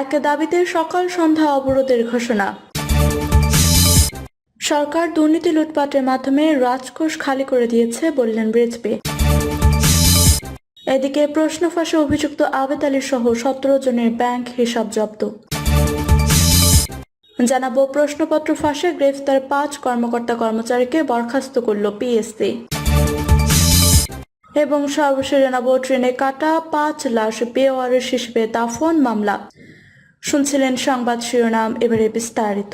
এক দাবিতে সকাল সন্ধ্যা অবরোধের ঘোষণা। সরকার দুর্নীতি লুটপাটের মাধ্যমে রাজকোষ খালি করে দিয়েছে বললেন রিজভি এদিকে প্রশ্ন ফাঁসে অভিযুক্ত আবেদ আলী সহ সতেরো জনের ব্যাংক হিসাব জব্দ। জানাব প্রশ্নপত্র ফাঁসে গ্রেফতার পাঁচ কর্মকর্তা কর্মচারীকে বরখাস্ত করল পিএসসি। এবং সর্বশেষ জানাব, ট্রেনে কাটা পাঁচ লাশ বেওয়ারিশ হিসেবে দাফন মামলা। শুনছিলেন সংবাদ শিরোনাম এবারে বিস্তারিত।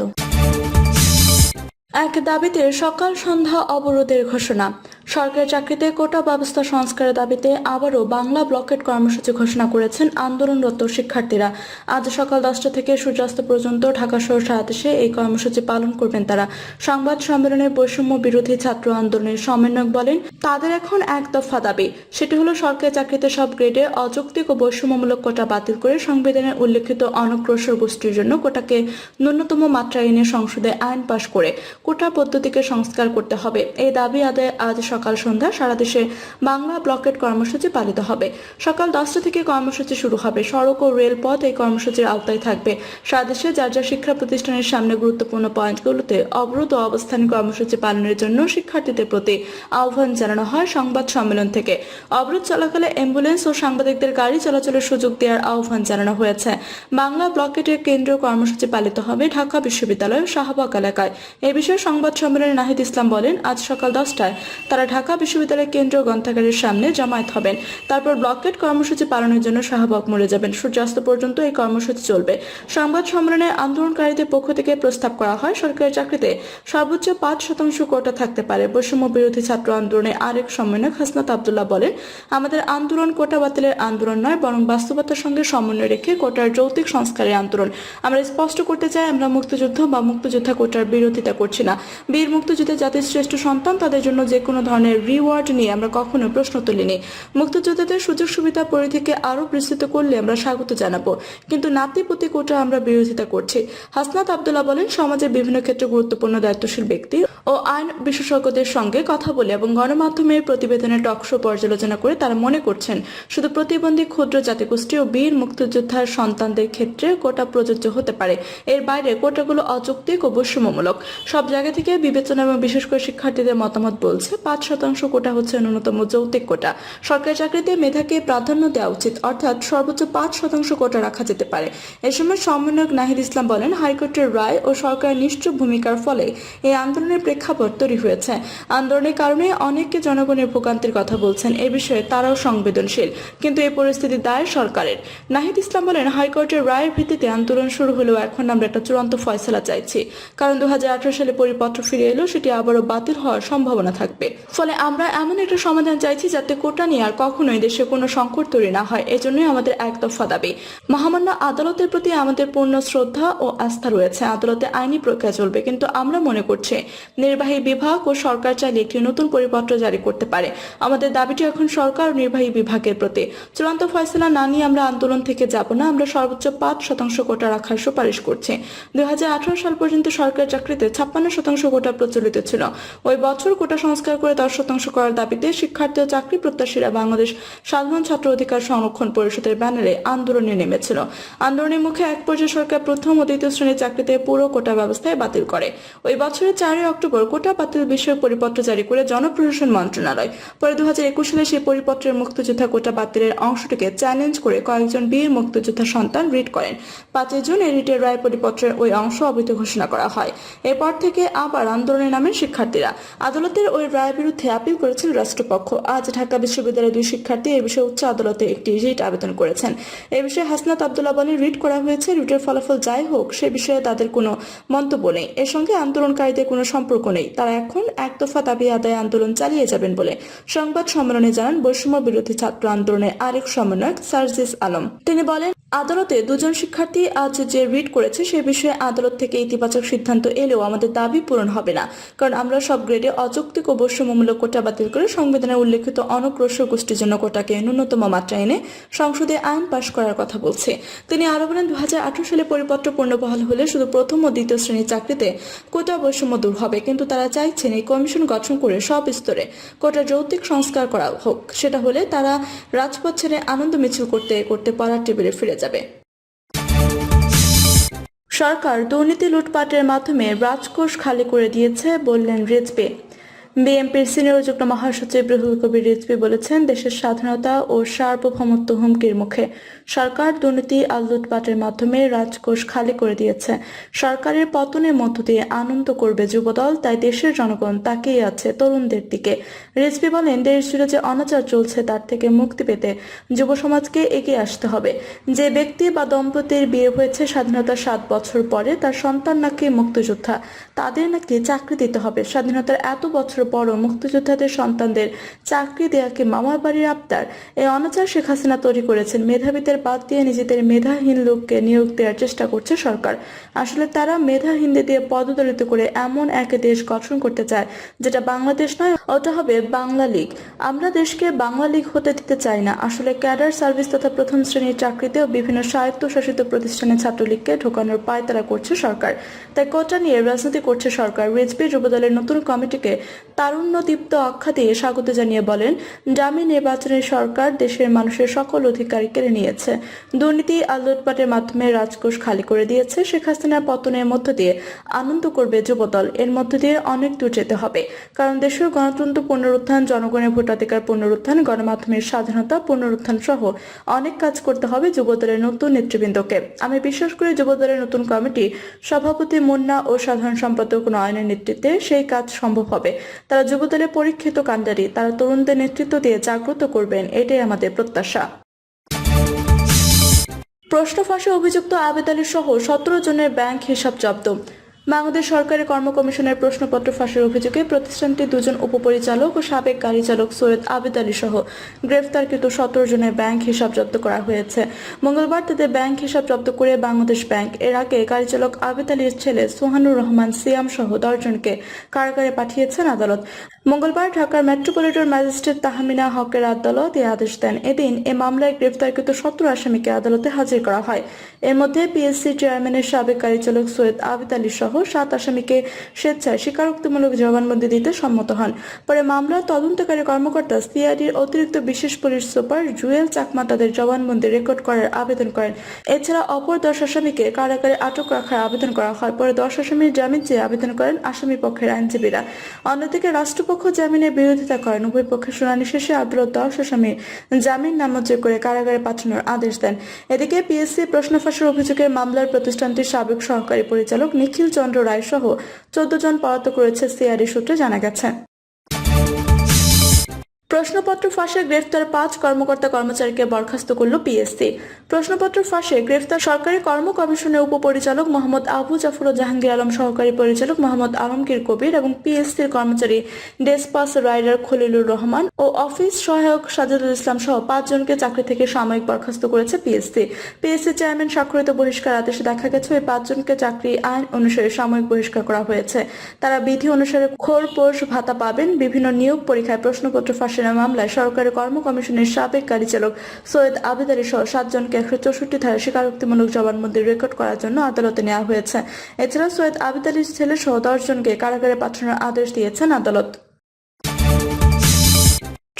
এক দাবিতে সকাল সন্ধ্যা অবরোধের ঘোষণা। সরকারি চাকরিতে কোটা ব্যবস্থা সংস্কারের দাবিতে আবারও বাংলা ব্লকেট কর্মসূচি ঘোষণা করেছেন আন্দোলনরত শিক্ষার্থীরা। আজ সকাল দশটা থেকে সূর্যাস্ত পর্যন্ত ঢাকা শহর সারা দেশে এই কর্মসূচি পালন করবেন তারা। সংবাদ সম্মেলনে বৈষম্য বিরোধী ছাত্র আন্দোলনের সমন্বয়ক বলেন, তাদের এখন এক দফা দাবি। সেটি হলো সরকারি চাকরিতে সব গ্রেডে অযৌক্তিক ও বৈষম্যমূলক কোটা বাতিল করে সংবিধানে উল্লেখিত অনগ্রসর গোষ্ঠীর জন্য কোটাকে ন্যূনতম মাত্রা এনে সংসদে আইন পাশ করে কোটা পদ্ধতিকে সংস্কার করতে হবে। এই দাবি আদায় আজ সন্ধ্যা সারা দেশে বাংলা ব্লকেট কর্মসূচি পালিত হবে। সকাল দশটা থেকে কর্মসূচি শুরু হবে। সড়ক ও রেলপথ এই কর্মসূচির আওতায় থাকবে। সারা দেশে যার যার শিক্ষা প্রতিষ্ঠানের সামনে গুরুত্বপূর্ণ পয়েন্টগুলোতে অবরোধ অবস্থান কর্মসূচি পালনের জন্য শিক্ষার্থীদের প্রতি আহ্বান জানানো হয় সংবাদ সম্মেলন থেকে। অবরোধ চলাকালে অ্যাম্বুলেন্স ও সাংবাদিকদের গাড়ি চলাচলের সুযোগ দেওয়ার আহ্বান জানানো হয়েছে। বাংলা ব্লকেটের কেন্দ্রীয় কর্মসূচি পালিত হবে ঢাকা বিশ্ববিদ্যালয়ের শাহবাগ এলাকায়। এ বিষয়ে সংবাদ সম্মেলনে নাহিদ ইসলাম বলেন, আজ সকাল দশটায় তারা ঢাকা বিশ্ববিদ্যালয়ের কেন্দ্রীয় গ্রন্থাগারের সামনে জামায়াত হবেন। তারপর ব্লকেট কর্মসূচি পালনের জন্য শাহবাগ মরে যাবেন। সূর্যাস্ত পর্যন্ত এই কর্মসূচি চলবে। সংবাদ সম্মেলনে আন্দোলনকারীদের পক্ষ থেকে প্রস্তাব করা হয়, সরকারি চাকরিতে সর্বোচ্চ পাঁচ শতাংশ কোটা থাকতে পারে। বৈষম্য বিরোধী ছাত্র আন্দোলনে আরেক সমন্বয়ক হাসনাত আবদুল্লাহ বলেন, আমাদের আন্দোলন কোটা বাতিলের আন্দোলন নয়, বরং বাস্তবতার সঙ্গে সমন্বয় রেখে কোটার যৌক্তিক সংস্কারের আন্দোলন। আমরা স্পষ্ট করতে চাই, আমরা মুক্তিযুদ্ধ বা মুক্তিযোদ্ধা কোটার বিরোধিতা করছি না। বীর মুক্তিযুদ্ধে জাতির শ্রেষ্ঠ সন্তান, তাদের জন্য যে কোনো ধরনের রিওয়ার্ড নিয়ে আমরা কখনো প্রশ্ন তুলিনি। মুক্তিযোদ্ধাদের সুযোগ সুবিধা পরিধিকে আরও বিস্তৃত করলে আমরা স্বাগত জানাব। কিন্তু নাতিপুতি কোটা আমরা বিরোধিতা করছি। হাসনাত আবদুল্লাহ বলেন সমাজের বিভিন্ন ক্ষেত্রে গুরুত্বপূর্ণ দায়িত্বশীল ব্যক্তি ও আইন বিশেষজ্ঞদের সঙ্গে কথা বলে এবং গণমাধ্যমের প্রতিবেদনের টকশো পর্যালোচনা করে তারা মনে করছেন, শুধু প্রতিবন্ধী ক্ষুদ্র জাতিগোষ্ঠী ও বীর মুক্তিযোদ্ধার সন্তানদের ক্ষেত্রে কোটা প্রযোজ্য হতে পারে। এর বাইরে কোটাগুলো অযৌক্তিক ও বৈষম্যমূলক। সব জায়গা থেকে বিবেচনা এবং বিশেষ করে শিক্ষার্থীদের মতামত বলছে, পাঁচ শতাংশ কোটা হচ্ছে ন্যূনতম যৌক্তিক কোটা। সরকারি চাকরিতে মেধাকে প্রাধান্য দেওয়া উচিত, অর্থাৎ সর্বোচ্চ পাঁচ শতাংশ কোটা রাখা যেতে পারে। এ সময় সমন্বয়ক নাহিদ ইসলাম বলেন, হাইকোর্টের রায় ও সরকারের নিশ্চুপ ভূমিকার ফলে এই আন্দোলনের প্রেক্ষাপট তৈরি হয়েছে। আন্দোলনের কারণে অনেকে জনগণের ভোগান্তির কথা বলছেন, এ বিষয়ে তারাও সংবেদনশীল, কিন্তু এই পরিস্থিতি দায় সরকারের। নাহিদ ইসলাম বলেন, হাইকোর্টের রায়ের ভিত্তিতে আন্দোলন শুরু হলেও এখন আমরা একটা চূড়ান্ত ফয়সলা চাইছি, কারণ দু হাজার আঠারো সালে পরিপত্র ফিরে এলেও সেটি আবারও বাতিল হওয়ার সম্ভাবনা থাকবে। ফলে আমরা এমন একটা সমাধান চাইছি যাতে কোটা নিয়ে আর কখনোই দেশে কোনো সংকট তৈরি না হয়। এজন্যই আমাদের এক দফা দাবি। মহামান্য আদালতের প্রতি আমাদের পূর্ণ শ্রদ্ধা ও আস্থা রয়েছে। আদালতে আইনি প্রক্রিয়া চলবে, কিন্তু আমরা মনে করছি নির্বাহী বিভাগ ও সরকার চাইলে একটি নতুন পরিপত্র জারি করতে পারে। আমাদের দাবিটি এখন সরকার ও নির্বাহী বিভাগের প্রতি। চূড়ান্ত ফয়সলা না নিয়ে আমরা আন্দোলন থেকে যাব না। আমরা সর্বোচ্চ পাঁচ শতাংশ কোটা রাখার সুপারিশ করছি। দুই হাজার আঠারো সাল পর্যন্ত সরকারি চাকরিতে ছাপ্পান্ন শতাংশ কোটা প্রচলিত ছিল। ওই বছর কোটা সংস্কার করে দশ শতাংশ করার দাবিতে শিক্ষার্থী ও চাকরি প্রত্যাশীরা বাংলাদেশ সাধারণ ছাত্র অধিকার সংরক্ষণ পরিষদের ব্যানারে আন্দোলনে নেমেছিল। আন্দোলনের মুখে এক পর্যায়ে সরকার প্রথম ও দ্বিতীয় শ্রেণির চাকরিতে পুরো কোটা ব্যবস্থায় বাতিল করে। ওই বছরের চারই অক্টোবর কোটা বাতিল বিষয়ে পরিপত্র জারি করে জনপ্রশাসন মন্ত্রণালয়। পরে দু হাজার একুশ সালে সেই পরিপত্রের মুক্তিযোদ্ধা কোটা বাতিলের অংশটিকে চ্যালেঞ্জ করে কয়েকজন বীর মুক্তিযোদ্ধা সন্তান রিট করেন। পাঁচই জুন এই রিটের রায় পরিপত্রের ওই অংশ অবৈধ ঘোষণা করা হয়। এরপর থেকে আবার আন্দোলনে নামেন শিক্ষার্থীরা। আদালতের ওই রায়ের বিরুদ্ধে আপিল করেছেন রাষ্ট্রপক্ষ। আজ ঢাকা বিশ্ববিদ্যালয়ের দুই শিক্ষার্থী এ বিষয়ে উচ্চ আদালতে একটি রিট আবেদন করেছেন। এ বিষয়ে হাসনাত আবদুল্লাহ বলেন, রিট করা হয়েছে, রিটের ফলাফল যাই হোক, সে বিষয়ে তাদের কোনো মন্তব্য নেই। এর সঙ্গে আন্দোলনকারীদের কোনো সম্পর্ক নেই। তারা এখন একদফা দাবি আদায় আন্দোলন চালিয়ে যাবেন বলে সংবাদ সম্মেলনে জানান বৈষম্য বিরোধী ছাত্র আন্দোলনের আরেক সমন্বয়ক সার্জিস আলম। তিনি বলেন আদালতে দুজন শিক্ষার্থী আজ যে রিট করেছে সে বিষয়ে আদালত থেকে ইতিবাচক সিদ্ধান্ত এলেও আমাদের দাবি পূরণ হবে না। কারণ আমরা সব গ্রেডে অযৌক্তিক ও বৈষম্যমূলক কোটা বাতিল করে সংবিধানে উল্লেখিত অনগ্রসর গোষ্ঠীর জন্য কোটাকে ন্যূনতম মাত্রা এনে সংসদে আইন পাশ করার কথা বলছে। তিনি আরও বলেন দু হাজার আঠারো সালে পরিপত্র পূর্ণবহাল হলে শুধু প্রথম ও দ্বিতীয় শ্রেণির চাকরিতে কোটা বৈষম্য দূর হবে, কিন্তু তারা চাইছেন এই কমিশন গঠন করে সব স্তরে কোটা যৌক্তিক সংস্কার করা হোক। সেটা হলে তারা রাজপথ ছেড়ে আনন্দ মিছিল করতে করতে পড়ার টেবিলে ফিরে যাবে। সরকার দুর্নীতি লুটপাটের মাধ্যমে রাজকোষ খালি করে দিয়েছে বললেন রেজপে। বিএনপির সিনিয়র যুগ্ম মহাসচিব রুহুল কবির রিজভী বলেছেন, দেশের স্বাধীনতা ও সার্বভৌমত্ব হুমকির মুখে সরকার দুর্নীতি আর লুটপাটের মাধ্যমে রাজকোষ খালি করে দিয়েছে। সরকারের পতনের মধ্য দিয়ে আনন্দ করবে যুবদল, তাই দেশের জনগণ তাকিয়ে আছে তরুণদের দিকে। রিজভী বলেন, দেশ জুড়ে যে অনাচার চলছে, তার থেকে মুক্তি পেতে যুব সমাজকে এগিয়ে আসতে হবে। যে ব্যক্তি বা দম্পতির বিয়ে হয়েছে স্বাধীনতার সাত বছর পরে, তার সন্তান নাকি মুক্তিযোদ্ধা, তাদের নাকি চাকরি দিতে হবে। স্বাধীনতার এত বছর পরও মুক্তিযোদ্ধাদের সন্তানদের চাকরি দেয়াকে মামার বাড়ির আবদার এই অনাচার শেখ হাসিনা তৈরি করেছেন। মেধাবীদের বাদ দিয়ে নিজেদের মেধাহীন লোককে নিয়োগ দেওয়ার চেষ্টা করছে সরকার। আসলে তারা মেধাহীনদের দিয়ে পদদলিত করে এমন এক দেশ গঠন করতে চায়, যেটা বাংলাদেশ নয় ওটা হবে বাংলা লীগ। আমরা দেশকে বাংলা লীগ হতে দিতে চাই না। আসলে ক্যাডার সার্ভিস তথা প্রথম শ্রেণির চাকরিতেও বিভিন্ন স্বায়ত্তশাসিত প্রতিষ্ঠানে ছাত্রলীগকে ঢোকানোর পায়তারা করছে সরকার। তাই কোটা নিয়ে রাজনীতি করছে সরকার। রিজবি যুবদলের নতুন কমিটিকে তারুণ্য দীপ্ত আখ্যা দিয়ে স্বাগত জানিয়ে বলেন ডামি নির্বাচনের সরকার দেশের মানুষের সকল অধিকার কেড়ে নিয়েছে। দুর্নীতি আর মাধ্যমে রাজকোষ খালি করে দিয়েছে শেখ হাসিনার পতনের মধ্য দিয়ে। আনন্দ করবে যুবদল। এর মধ্য দিয়ে অনেক দূর যেতে হবে। কারণ দেশের গণতন্ত্র পুনরুত্থান জনগণের ভোটাধিকার পুনরুত্থান, গণমাধ্যমের স্বাধীনতা পুনরুত্থান সহ অনেক কাজ করতে হবে যুবদলের নতুন নেতৃবৃন্দকে। আমি বিশ্বাস করি যুবদলের নতুন কমিটি সভাপতি মুন্না ও সাধারণ সম্পাদক নয়নের নেতৃত্বে সেই কাজ সম্ভব হবে। তারা যুবদলের পরীক্ষিত কাণ্ডারি, তারা তরুণদের নেতৃত্ব দিয়ে জাগ্রত করবেন, এটাই আমাদের প্রত্যাশা। প্রশ্ন ফাঁসে অভিযুক্ত আবেদ সহ সতেরো জনের ব্যাংক হিসাব জব্দ। বাংলাদেশ সরকারের কর্ম কমিশনের প্রশ্নপত্র ফাঁসের অভিযোগে প্রতিষ্ঠানটির দুজন উপপরিচালক ও সাবেক গাড়ি চালক সৈয়দ আবেদ আলী সহ গ্রেফতারকৃত সতেরো জনের ব্যাংক হিসাব জব্দ করা হয়েছে। মঙ্গলবার তাদের ব্যাংক হিসাব জব্দ করে বাংলাদেশ ব্যাংক এর আগে গাড়ি চালক আবেদ আলীর ছেলে সোহানুর রহমান সিয়াম সহ দশজনকে কারাগারে পাঠিয়েছেন আদালত। মঙ্গলবার ঢাকার মেট্রোপলিটন ম্যাজিস্ট্রেট তাহমিনা হকের আদালত এ আদেশ দেন। এদিন এ মামলায় গ্রেফতারকৃত সতেরো আসামিকে আদালতে হাজির করা হয়। এর মধ্যে পিএসসি চেয়ারম্যানের সাবেক গাড়ি চালক সৈয়দ আবিদ আলী সহ সাত আসামিকে স্বেচ্ছায় স্বীকারোক্তিমূলক জবানবন্দি দিতে সম্মত হন। পরে মামলার তদন্তকারী কর্মকর্তা সিআইডির অতিরিক্ত বিশেষ পুলিশ সুপার জুয়েল চাকমা তাদের জবানবন্দি রেকর্ড করার আবেদন করেন। এছাড়া অপর দশ আসামিকে কারাগারে আটক রাখার আবেদন করা হয়। পরে দশ আসামির জামিন চেয়ে আবেদন করেন আসামি পক্ষের আইনজীবীরা। অন্যদিকে রাষ্ট্রপক্ষ জামিনের বিরোধিতা করেন। উভয় পক্ষের শুনানি শেষে আদালত দশ আসামি জামিন নামঞ্জুর করে কারাগারে পাঠানোর আদেশ দেন। এদিকে পিএসসি প্রশ্ন ফাঁসের অভিযোগে মামলার প্রতিষ্ঠানটির সাবেক সহকারী পরিচালক নিখিল চন্দ্র রায় সহ চোদ্দ জন পলাতক রয়েছে সিআরডি সূত্রে জানা গেছে। প্রশ্নপত্র ফাঁসে গ্রেফতার পাঁচ কর্মকর্তা কর্মচারীকে বরখাস্ত করল পিএসসি। প্রশ্নপত্র ফাঁসে গ্রেফতার সরকারি কর্ম কমিশনের উপপরিচালক মোহাম্মদ আবু জাফর জাহাঙ্গীর আলম সহকারী পরিচালক মোহাম্মদ আলমগীর কবির এবং পিএসসির কর্মচারী ডেসপাস রাইডার খলিলুর রহমান ও অফিস সহায়ক সাজাদুল ইসলাম সহ পাঁচজনকে চাকরি থেকে সাময়িক বরখাস্ত করেছে পিএসসি। পিএসসি চেয়ারম্যান স্বাক্ষরিত বহিষ্কার আদেশে দেখা গেছে, ওই পাঁচজনকে চাকরি আইন অনুসারে সাময়িক বহিষ্কার করা হয়েছে। তারা বিধি অনুসারে খোর খোরপোষ ভাতা পাবেন, বিভিন্ন নিয়োগ পরীক্ষায় প্রশ্নপত্র ফাঁসের মামলায় সরকারের কর্ম কমিশনের সাবেক গাড়ি চালক সৈয়দ আবেদারি সহ সাতজনকে একশো চৌষট্টি ধারা স্বীকারোক্তিমূলক জবানবন্দি রেকর্ড করার জন্য আদালতে নেওয়া হয়েছে। এছাড়া সৈয়দ আবেদারির ছেলে সহ দশজনকে কারাগারে পাঠানোর আদেশ দিয়েছেন আদালত।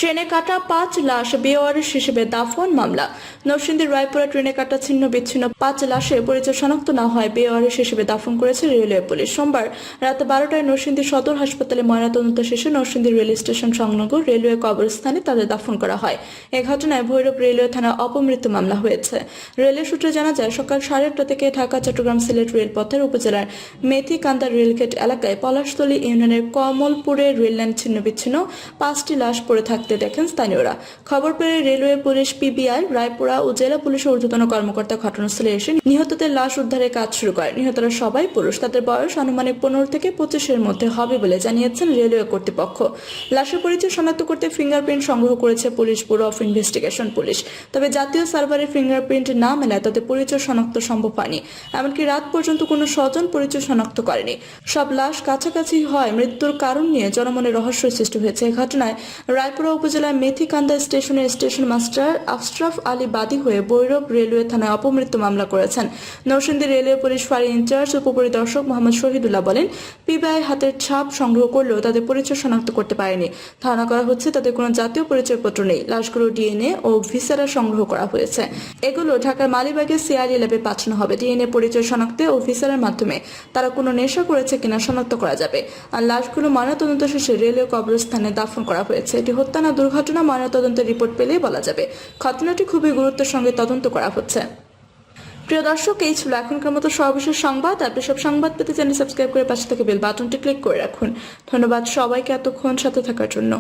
ট্রেনে কাটা পাঁচ লাশ বেওয়ারিশ হিসেবে দাফন মামলা। নরসিংদীর রায়পুরা ট্রেনে কাটা ছিন্ন বিচ্ছিন্ন পাঁচ লাশে পরিচয় শনাক্ত না হয় বেওয়ারিশ হিসেবে দাফন করেছে রেলওয়ে পুলিশ। সোমবার রাত বারোটায় নরসিংদী সদর হাসপাতালে ময়নাতদন্ত শেষে নরসিংদী রেল স্টেশন সংলগ্ন রেলওয়ে কবরস্থানে তাদের দাফন করা হয়। এ ঘটনায় ভৈরব রেলওয়ে থানা অপমৃত্যু মামলা হয়েছে। রেলের সূত্রে জানা যায়, সকাল সাড়ে আটটা থেকে ঢাকা, চট্টগ্রাম সিলেট রেলপথের উপজেলার মেথিকান্দা রেলগেট এলাকায় পলাশতলী ইউনিয়নের কমলপুরে রেললাইন ছিন্ন বিচ্ছিন্ন পাঁচটি লাশ পড়ে থাকতে দেখেন স্থানীয়রা। খবর পেয়ে রেলওয়ে পুলিশ, পিবিআই, রায়পুরা ও জেলা পুলিশের ঊর্ধ্বতন কর্মকর্তা ঘটনাস্থলে এসে নিহতদের লাশ উদ্ধারের কাজ শুরু করেন। নিহতরা সবাই পুরুষ। তাদের বয়স আনুমানিক পনেরো থেকে পঁচিশের মধ্যে হবে বলে জানিয়েছেন রেলওয়ে কর্তৃপক্ষ। লাশের পরিচয় শনাক্ত করতে ফিঙ্গারপ্রিন্ট সংগ্রহ করেছে police bureau of investigation police. তবে জাতীয় সার্ভারে ফিঙ্গারপ্রিন্ট না মেলায় তাদের পরিচয় শনাক্ত সম্ভব হয়নি। এমনকি রাত পর্যন্ত কোনো স্বজন পরিচয় শনাক্ত করেনি। সব লাশ কাছাকাছি হয় মৃত্যুর কারণ নিয়ে জনমনে রহস্য সৃষ্টি হয়েছে। ঘটনায় রায়পুরা উপজেলার মেথিকান্দা স্টেশনের স্টেশন মাস্টার আশরাফ আলী বাদী হয়ে বৈরব রেলওয়ে থানায় অপমৃত্যু মামলা করেছেন। নরসিংদী রেলওয়ে পুলিশ ফাঁড়ি ইনচার্জ উপপরিদর্শক মোহাম্মদ শহীদুল্লাহ বলেন পিবিআই হাতের ছাপ সংগ্রহ করলেও তাদের পরিচয় শনাক্ত করতে পারেনি। ধারণা করা হচ্ছে তাদের কোনো জাতীয় পরিচয়পত্র নেই। লাশগুলো ডিএনএ ও ভিসারা সংগ্রহ করা হয়েছে। এগুলো ঢাকার মালিবাগে সিআরই ল্যাবে পাঠানো হবে। ডিএনএ পরিচয় শনাক্তে ও ভিসারের মাধ্যমে তারা কোনো নেশা করেছে কিনা শনাক্ত করা যাবে। আর লাশগুলো ময়নাতদন্ত শেষে রেলওয়ে কবরস্থানে দাফন করা হয়েছে। এটি হত্যা না দুর্ঘটনা ময়নাতদন্তের রিপোর্ট পেলেই বলা যাবে। ঘটনাটি খুবই গুরুত্বের সঙ্গে তদন্ত করা হচ্ছে। প্রিয় দর্শক, এই ছিল এখনকার মতো সর্বশেষ সংবাদ। আপনি সব সংবাদ পেতে চ্যানেল সাবস্ক্রাইব করে পাশে থেকে বেল বাটনটি ক্লিক করে রাখুন। ধন্যবাদ সবাইকে এতক্ষণ সাথে থাকার জন্য।